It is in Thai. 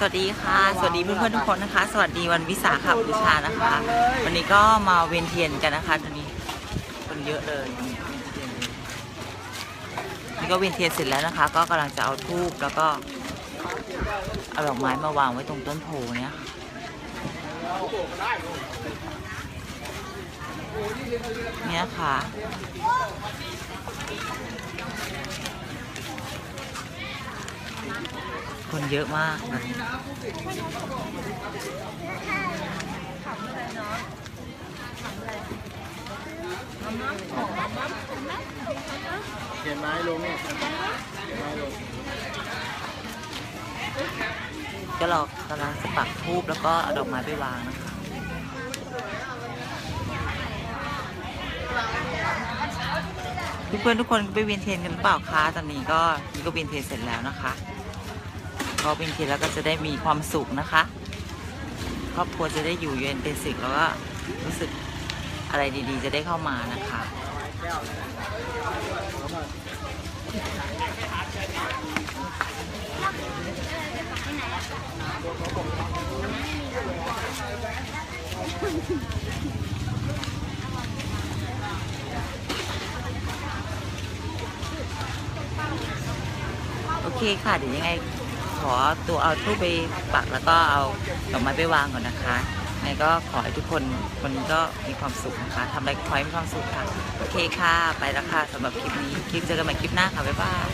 สวัสดีค่ะ สวัสดีเพื่อนๆทุกคนนะคะ สวัสดีวันวิสาขบูชานะคะ วันนี้ก็มาเวียนเทียนกันนะคะตอนนี้คนเยอะเลยนี่ก็เวียนเทียนเสร็จแล้วนะคะ ก็กำลังจะเอาทูบแล้วก็เอาดอกไม้มาวางไว้ตรงต้นโพเนี่ยค่ะเนี่ยค่ะ คนเยอะมากเลยเขียนไม้ลงเนี่ยไม้ลงก็เรากำลังจะปักทูบแล้วก็เอาดอกไม้ไปวางนะคะเพื่อนๆทุกคนไปเวียนเทียนกันหรือเปล่าคะตอนนี้ก็นี่ก็เวียนเทียนเสร็จแล้วนะคะก็ เวียนทียนแล้วก็จะได้มีความสุขนะคะ ครอบครัวจะได้อยู่เย็นเป็นสุขแล้วก็รู้สึกอะไรดีๆ จะได้เข้ามานะคะโอเคค่ะ เดี๋ยวยังไง ขอตัวเอาทูบไปปักแล้วก็เอาดอกไม้ไปวางก่อนนะคะยังไงก็ขอให้ทุกคนวันนี้ก็มีความสุขนะคะทำอะไรก็ขอให้มีความสุขค่ะ โอเคค่ะ ไปแล้วค่ะสำหรับคลิปนี้ คลิปเจอกันใหม่คลิปหน้าค่ะ บ๊ายบาย